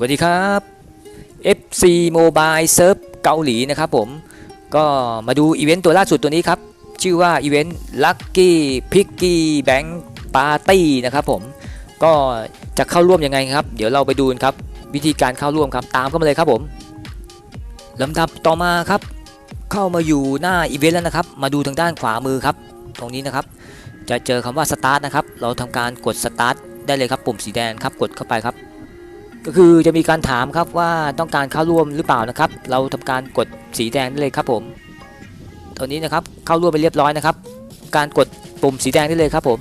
สวัสดีครับ FC Mobile Surf เกาหลีนะครับผม ก็มาดูอีเวนต์ตัวล่าสุดตัวนี้ครับ ชื่อว่าอีเวนต์ Lucky Picky Bank Party นะครับผม ก็จะเข้าร่วมยังไงครับ เดี๋ยวเราไปดูนครับ วิธีการเข้าร่วมครับ ตามเข้ามาเลยครับผมลำดับต่อมาครับ เข้ามาอยู่หน้าอีเวนต์แล้วนะครับ มาดูทางด้านขวามือครับ ตรงนี้นะครับ จะเจอคำว่า Start นะครับ เราทำการกด Start ได้เลยครับปุ่มสีแดงครับ กดเข้าไปครับ ก็คือจะมีการถามครับว่าต้องการเข้าร่วมหรือเปล่านะครับ เราทำการกดสีแดงได้เลยครับผมตอนนี้นะครับเข้าร่วมไปเรียบร้อยนะครับ การกดปุ่มสีแดงได้เลยครับผม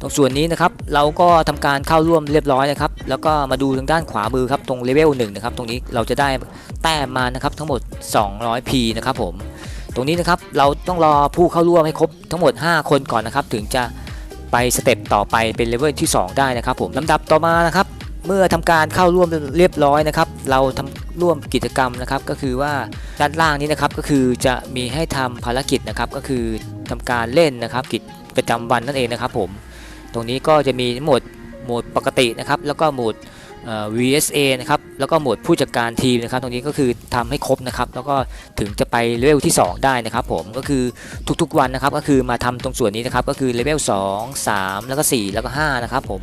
ตรงส่วนนี้นะครับเราก็ทำการเข้าร่วมเรียบร้อยนะครับ แล้วก็มาดูทางด้านขวามือครับตรงเลเวลหนึ่งนะครับตรงนี้เราจะได้แต้มมานะครับทั้งหมด 200p นะครับผมตรงนี้นะครับเราต้องรอผู้เข้าร่วมให้ครบทั้งหมด 5 คนก่อนนะครับ ถึงจะไปสเต็ปต่อไปเป็นเลเวลที่ 2 ได้นะครับผมลำดับต่อมานะครับ เมื่อทำการเข้าร่วมเรียบร้อยนะครับ เราทำร่วมกิจกรรมนะครับ ก็คือว่าด้านล่างนี้นะครับก็คือจะมีให้ทำภารกิจนะครับ ก็คือทำการเล่นนะครับ กิจประจำวันนั่นเองนะครับ ผม ตรงนี้ก็จะมีโหมดโหมดปกตินะครับ แล้วก็โหมด VSA นะครับ แล้วก็โหมดผู้จัดการทีมนะครับ ตรงนี้ก็คือทำให้ครบนะครับ แล้วก็ถึงจะไปเลเวลที่ 2 ได้นะครับ ผม ก็คือทุกๆวันนะครับ ก็คือมาทำตรงส่วนนี้นะครับ ก็คือเลเวล2 3 แล้วก็ 4 แล้วก็5นะครับผม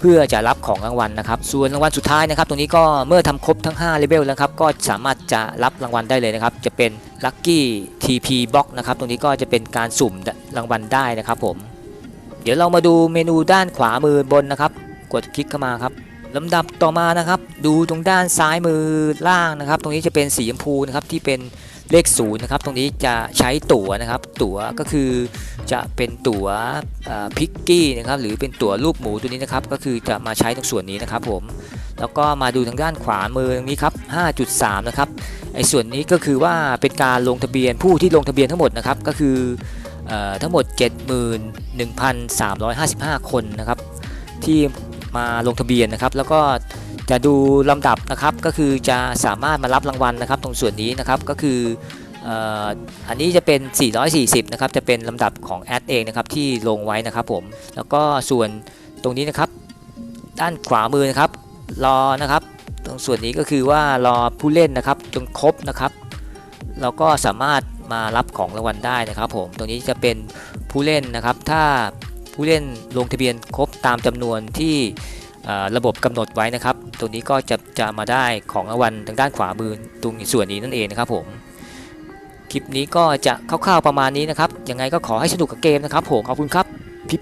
เพื่อจะรับของรางวัลนะครับ ส่วนรางวัลสุดท้ายนะครับ ตรงนี้ก็เมื่อทำครบทั้ง5เลเวลแล้วครับ ก็สามารถจะรับรางวัลได้เลยนะครับ จะเป็น Lucky TP Box นะครับ ตรงนี้ก็จะเป็นการสุ่มรางวัลได้นะครับผม เดี๋ยวเรามาดูเมนูด้านขวามือบนนะครับ กดคลิกเข้ามาครับลำดับต่อมานะครับ ดูตรงด้านซ้ายมือล่างนะครับ ตรงนี้จะเป็นสีชมพูนะครับที่เป็น เลขศูนย์นะครับ ตรงนี้จะใช้ตั๋วนะครับ ตั๋วก็คือจะเป็นตั๋วพิกกี้นะครับ หรือเป็นตั๋วรูปหมูตัวนี้นะครับ ก็คือจะมาใช้ตรงส่วนนี้นะครับผม แล้วก็มาดูทางด้านขวามือตรงนี้ครับ 5.3 นะครับ ไอ้ส่วนนี้ก็คือว่าเป็นการลงทะเบียนผู้ที่ลงทะเบียนทั้งหมดนะครับ ก็คือเอ่อทั้งหมด 71,355 คนนะครับ ที่มาลงทะเบียนนะครับ แล้วก็ จะดูลำดับนะครับก็คือจะสามารถมารับรางวัลนะครับ ตรงส่วนนี้นะครับก็คืออันนี้จะเป็น 440 นะครับ จะเป็นลำดับของแอดเองนะครับที่ลงไว้นะครับผม แล้วก็ส่วนตรงนี้นะครับ ด้านขวามือนะครับ รอนะครับ ตรงส่วนนี้ก็คือว่ารอผู้เล่นนะครับจนครบนะครับเราก็สามารถมารับของรางวัลได้นะครับผม ตรงนี้จะเป็นผู้เล่นนะครับ ถ้าผู้เล่นลงทะเบียนครบตามจำนวนที่ ระบบกำหนดไว้นะครับ ตรงนี้ก็จะจะมาได้ของรางวัลทางด้านขวามือตรงส่วนนี้นั่นเองนะครับผมคลิปนี้ก็จะคร่าวๆประมาณนี้นะครับยังไงก็ขอให้สนุกกับเกมนะครับผมขอบคุณครับ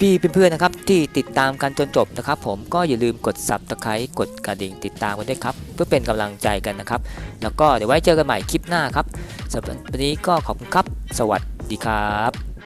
พี่ๆเพื่อนๆนะครับที่ติดตามกันจนจบนะครับ ผมก็อย่าลืมกด subscribe กดกระดิ่งติดตามกันด้วยครับ เพื่อเป็นกำลังใจกันนะครับ แล้วก็เดี๋ยวไว้เจอกันใหม่คลิปหน้าครับสำหรับวันนี้ก็ขอบคุณครับ สวัสดีครับ